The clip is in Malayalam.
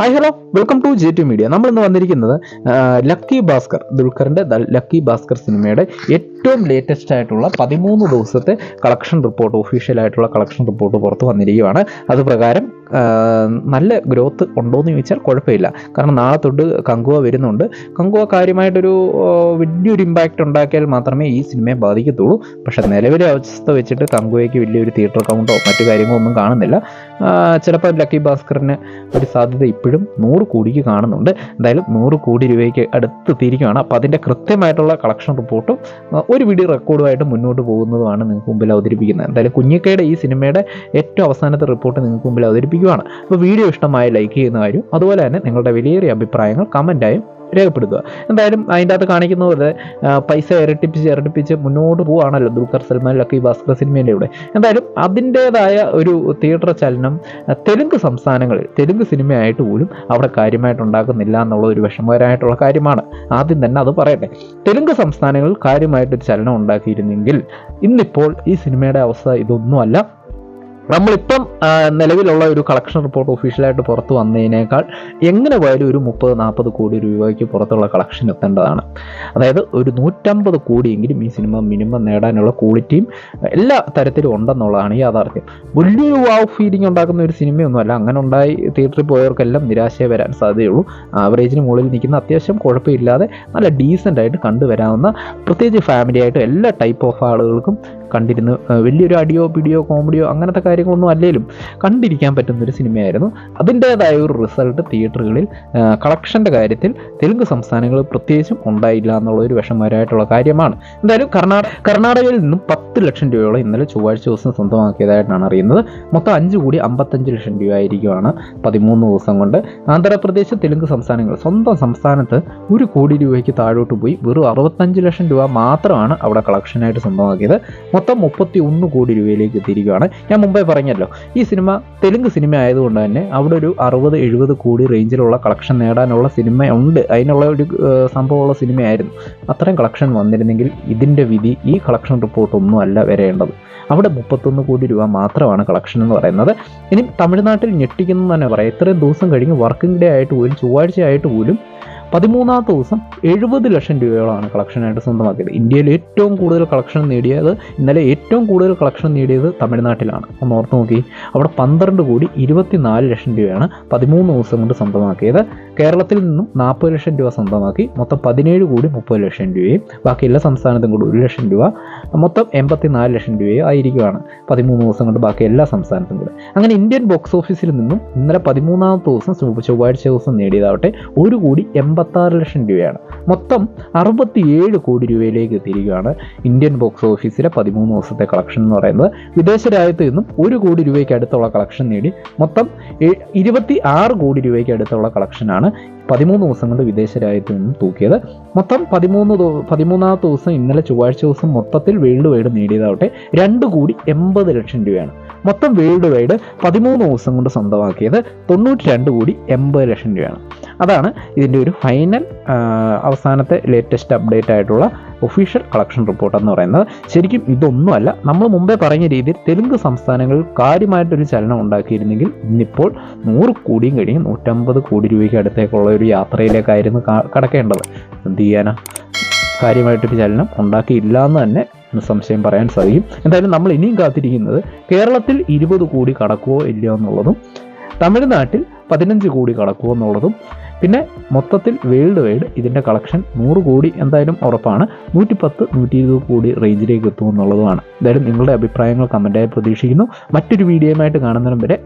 Hi hello welcome to J two media നമ്മൾ ഇന്ന് വന്നിരിക്കുന്നത് ലക്കി ഭാസ്കർ ദുൽഖറിന്റെ ദ ലക്കി ഭാസ്കർ സിനിമയുടെ ഏറ്റവും ലേറ്റസ്റ്റ് ആയിട്ടുള്ള പതിമൂന്ന് ദിവസത്തെ കളക്ഷൻ റിപ്പോർട്ട് ഒഫീഷ്യൽ ആയിട്ടുള്ള കളക്ഷൻ റിപ്പോർട്ട് പുറത്ത് വന്നിരിക്കുകയാണ്. അത് പ്രകാരം നല്ല ഗ്രോത്ത് ഉണ്ടോ എന്ന് ചോദിച്ചാൽ കുഴപ്പമില്ല. കാരണം നാളെ തൊട്ട് കങ്കുവ വരുന്നുണ്ട്. കങ്കുവ കാര്യമായിട്ടൊരു വലിയൊരു ഇമ്പാക്റ്റ് ഉണ്ടാക്കിയാൽ മാത്രമേ ഈ സിനിമയെ ബാധിക്കത്തുള്ളൂ. പക്ഷേ നിലവിലെ അവസ്ഥ വെച്ചിട്ട് കങ്കുവയ്ക്ക് വലിയൊരു തിയേറ്റർ കൗണ്ടോ മറ്റു കാര്യങ്ങളോ ഒന്നും കാണുന്നില്ല. ചിലപ്പോൾ ലക്കി ഭാസ്കറിന് ഒരു സാധ്യത ഇപ്പോഴും നൂറ് കോടിക്ക് കാണുന്നുണ്ട്. എന്തായാലും നൂറ് കോടി രൂപയ്ക്ക് അടുത്ത് തിരിക്കുകയാണ് അപ്പോൾ അതിന്റെ കൃത്യമായിട്ടുള്ള കളക്ഷൻ റിപ്പോർട്ടും ഒരു വീഡിയോ റെക്കോർഡുമായിട്ട് മുന്നോട്ട് പോകുന്നതുമാണ് നിങ്ങൾക്ക് മുമ്പിൽ അവതരിപ്പിക്കുന്നത്. എന്തായാലും കുഞ്ഞിക്കയുടെ ഈ സിനിമയുടെ ഏറ്റവും അവസാനത്തെ റിപ്പോർട്ട് നിങ്ങൾക്ക് മുമ്പിൽ അവതരിപ്പിക്കുകയാണ് അപ്പോൾ വീഡിയോ ഇഷ്ടമായ ലൈക്ക് ചെയ്യുന്ന കാര്യം അതുപോലെ തന്നെ നിങ്ങളുടെ വിലയേറിയ അഭിപ്രായങ്ങൾ കമന്റായും രേഖപ്പെടുത്തുക. എന്തായാലും അതിന്റെ അകത്ത് കാണിക്കുന്ന പോലെ പൈസ ഇരട്ടിപ്പിച്ച് ഇരട്ടിപ്പിച്ച് മുന്നോട്ട് പോവുകയാണല്ലോ ദുൽഖർ സൽമാൻ ലക്കി ഭാസ്കർ സിനിമയിലെ ഇവിടെ എന്തായാലും അതിന്റേതായ ഒരു തിയേറ്റർ ചലനം തെലുങ്ക് സംസ്ഥാനങ്ങളിൽ തെലുങ്ക് സിനിമയായിട്ട് പോലും അവിടെ കാര്യമായിട്ട് ഉണ്ടാക്കുന്നില്ല എന്നുള്ള ഒരു വിഷമകരമായിട്ടുള്ള കാര്യമാണ്. ആദ്യം തന്നെ അത് പറയട്ടെ. തെലുങ്ക് സംസ്ഥാനങ്ങളിൽ കാര്യമായിട്ടൊരു ചലനം ഉണ്ടാക്കിയിരുന്നെങ്കിൽ ഇന്നിപ്പോൾ ഈ സിനിമയുടെ അവസ്ഥ ഇതൊന്നുമല്ല. നമ്മളിപ്പം നിലവിലുള്ള ഒരു കളക്ഷൻ റിപ്പോർട്ട് ഒഫീഷ്യലായിട്ട് പുറത്ത് വന്നതിനേക്കാൾ എങ്ങനെ പോയാലും ഒരു മുപ്പത് നാൽപ്പത് കോടി രൂപയ്ക്ക് പുറത്തുള്ള കളക്ഷൻ എത്തേണ്ടതാണ്. അതായത് ഒരു നൂറ്റമ്പത് കോടിയെങ്കിലും ഈ സിനിമ മിനിമം നേടാനുള്ള ക്വാളിറ്റിയും എല്ലാ തരത്തിലും ഉണ്ടെന്നുള്ളതാണ് യാഥാർത്ഥ്യം. വലിയൊരു വാവ് ഫീലിംഗ് ഉണ്ടാക്കുന്ന ഒരു സിനിമയൊന്നുമല്ല. അങ്ങനെ ഉണ്ടായി തിയേറ്ററിൽ പോയവർക്കെല്ലാം നിരാശയെ വരാൻ സാധ്യതയുള്ളൂ. ആവറേജിന് മുകളിൽ നിൽക്കുന്ന അത്യാവശ്യം കുഴപ്പമില്ലാതെ നല്ല ഡീസന്റ് ആയിട്ട് കണ്ടുവരാവുന്ന പ്രത്യേകിച്ച് ഫാമിലി ആയിട്ട് എല്ലാ ടൈപ്പ് ഓഫ് ആളുകൾക്കും കണ്ടിരുന്ന്. വലിയൊരു അടിയോ പിടിയോ കോമഡിയോ അങ്ങനത്തെ കാര്യങ്ങളൊന്നും അല്ലെങ്കിലും കണ്ടിരിക്കാൻ പറ്റുന്ന ഒരു സിനിമയായിരുന്നു. അതിന്റേതായ ഒരു റിസൾട്ട് തിയേറ്ററുകളിൽ കളക്ഷന്റെ കാര്യത്തിൽ തെലുങ്ക് സംസ്ഥാനങ്ങൾ പ്രത്യേകിച്ചും ഉണ്ടായില്ല എന്നുള്ള ഒരു വിഷമകരമായിട്ടുള്ള കാര്യമാണ്. എന്തായാലും കർണാടക കർണാടകയിൽ നിന്നും പത്ത് ലക്ഷം രൂപയോളം ഇന്നലെ ചൊവ്വാഴ്ച ദിവസം സ്വന്തമാക്കിയതായിട്ടാണ് അറിയുന്നത്. മൊത്തം അഞ്ച് കോടി അമ്പത്തഞ്ച് ലക്ഷം രൂപ ആയിരിക്കുകയാണ് പതിമൂന്ന് ദിവസം കൊണ്ട്. ആന്ധ്രാപ്രദേശ് തെലുങ്ക് സംസ്ഥാനങ്ങൾ സ്വന്തം സംസ്ഥാനത്ത് ഒരു കോടി രൂപയ്ക്ക് താഴോട്ട് പോയി. വെറും അറുപത്തഞ്ച് ലക്ഷം രൂപ മാത്രമാണ് അവിടെ കളക്ഷനായിട്ട് സ്വന്തമാക്കിയത്. മൊത്തം മുപ്പത്തി ഒന്ന് കോടി രൂപയിലേക്ക് എത്തിയിരിക്കുകയാണ്. ഞാൻ മുമ്പേ പറഞ്ഞല്ലോ ഈ സിനിമ തെലുങ്ക് സിനിമ ആയതുകൊണ്ട് തന്നെ അവിടെ ഒരു അറുപത് എഴുപത് കോടി റേഞ്ചിലുള്ള കളക്ഷൻ നേടാനുള്ള സിനിമ ഉണ്ട്. അതിനുള്ള ഒരു സംഭവമുള്ള സിനിമയായിരുന്നു. അത്രയും കളക്ഷൻ വന്നിരുന്നെങ്കിൽ ഇതിന്റെ വിധി ഈ കളക്ഷൻ റിപ്പോർട്ടൊന്നും അല്ല വരേണ്ടത്. അവിടെ മുപ്പത്തൊന്ന് കോടി രൂപ മാത്രമാണ് കളക്ഷൻ എന്ന് പറയുന്നത്. ഇനി തമിഴ്നാട്ടിൽ ഞെട്ടിക്കുന്നു തന്നെ പറയാം. ഇത്രയും ദിവസം കഴിഞ്ഞ് വർക്കിംഗ് ഡേ ആയിട്ട് പോലും ചൊവ്വാഴ്ച ആയിട്ട് പോലും പതിമൂന്നാമത്തെ ദിവസം എഴുപത് ലക്ഷം രൂപയോളമാണ് കളക്ഷനായിട്ട് സ്വന്തമാക്കിയത്. ഇന്ത്യയിൽ ഏറ്റവും കൂടുതൽ കളക്ഷൻ നേടിയത് ഇന്നലെ ഏറ്റവും കൂടുതൽ കളക്ഷൻ നേടിയത് തമിഴ്നാട്ടിലാണ്. ഒന്ന് ഓർത്ത് നോക്കി. അവിടെ പന്ത്രണ്ട് കോടി ഇരുപത്തിനാല് ലക്ഷം രൂപയാണ് പതിമൂന്ന് ദിവസം കൊണ്ട് സ്വന്തമാക്കിയത്. കേരളത്തിൽ നിന്നും നാൽപ്പത് ലക്ഷം രൂപ സ്വന്തമാക്കി മൊത്തം പതിനേഴ് കോടി മുപ്പത് ലക്ഷം രൂപയും ബാക്കി എല്ലാ സംസ്ഥാനത്തും കൂടി ഒരു ലക്ഷം രൂപ മൊത്തം എൺപത്തി നാല് ലക്ഷം രൂപയും ആയിരിക്കുവാണ് പതിമൂന്ന് ദിവസം കൊണ്ട് ബാക്കി എല്ലാ സംസ്ഥാനത്തും കൂടെ. അങ്ങനെ ഇന്ത്യൻ ബോക്സ് ഓഫീസിൽ നിന്നും ഇന്നലെ പതിമൂന്നാമത്തെ ദിവസം ചൊവ്വ- ചൊവ്വാഴ്ച ദിവസം നേടിയതാവട്ടെ ഒരു കോടി എൺപത്താറ് ലക്ഷം രൂപയാണ്. മൊത്തം അറുപത്തിയേഴ് കോടി രൂപയിലേക്ക് എത്തിയിരിക്കുകയാണ് ഇന്ത്യൻ ബോക്സ് ഓഫീസിലെ പതിമൂന്ന് ദിവസത്തെ കളക്ഷൻ എന്ന് പറയുന്നത്. വിദേശ രാജ്യത്ത് നിന്നും ഒരു കോടി രൂപയ്ക്ക് അടുത്തുള്ള കളക്ഷൻ നേടി മൊത്തം ഇരുപത്തി ആറ് കോടി രൂപയ്ക്ക് അടുത്തുള്ള കളക്ഷനാണ് né? പതിമൂന്ന് ദിവസം കൊണ്ട് വിദേശ രാജ്യത്ത് നിന്നും തൂക്കിയത്. മൊത്തം പതിമൂന്ന് പതിമൂന്നാമത്തെ ദിവസം ഇന്നലെ ചൊവ്വാഴ്ച ദിവസം മൊത്തത്തിൽ വേൾഡ് വൈഡ് നേടിയതാവട്ടെ രണ്ട് കോടി എൺപത് ലക്ഷം രൂപയാണ്. മൊത്തം വേൾഡ് വൈഡ് പതിമൂന്ന് ദിവസം കൊണ്ട് സ്വന്തമാക്കിയത് തൊണ്ണൂറ്റി രണ്ട് കോടി എൺപത് ലക്ഷം രൂപയാണ്. അതാണ് ഇതിന്റെ ഒരു ഫൈനൽ അവസാനത്തെ ലേറ്റസ്റ്റ് അപ്ഡേറ്റ് ആയിട്ടുള്ള ഒഫീഷ്യൽ കളക്ഷൻ റിപ്പോർട്ട് എന്ന് പറയുന്നത്. ശരിക്കും ഇതൊന്നുമല്ല നമ്മൾ മുമ്പേ പറഞ്ഞ രീതിയിൽ തെലുങ്ക് സംസ്ഥാനങ്ങളിൽ കാര്യമായിട്ടൊരു ചലനം ഉണ്ടാക്കിയിരുന്നെങ്കിൽ ഇന്നിപ്പോൾ നൂറ് കോടിയും കഴിഞ്ഞ് നൂറ്റമ്പത് കോടി രൂപയ്ക്ക് അടുത്തേക്കുള്ള യാത്രയിലേക്കായിരുന്നു കാ- കടക്കേണ്ടത്. എന്ത് ചെയ്യാനാ കാര്യമായിട്ടൊരു ചലനം ഉണ്ടാക്കിയില്ല എന്ന് തന്നെ സംശയം പറയാൻ സാധിക്കും. എന്തായാലും നമ്മൾ ഇനിയും കാത്തിരിക്കുന്നത് കേരളത്തിൽ ഇരുപത് കോടി കടക്കുമോ ഇല്ലയോ എന്നുള്ളതും തമിഴ്നാട്ടിൽ പതിനഞ്ച് കോടി കടക്കുമോ എന്നുള്ളതും പിന്നെ മൊത്തത്തിൽ വേൾഡ് വൈഡ് ഇതിന്റെ കളക്ഷൻ നൂറ് കോടി എന്തായാലും ഉറപ്പാണ്. നൂറ്റിപ്പത്ത് നൂറ്റി ഇരുപത് കോടി റേഞ്ചിലേക്ക് എത്തുമെന്നുള്ളതുമാണ് എന്തായാലും നിങ്ങളുടെ അഭിപ്രായങ്ങൾ കമന്റായി പ്രതീക്ഷിക്കുന്നു. മറ്റൊരു വീഡിയോയുമായിട്ട് കാണുന്നതിനും വരെ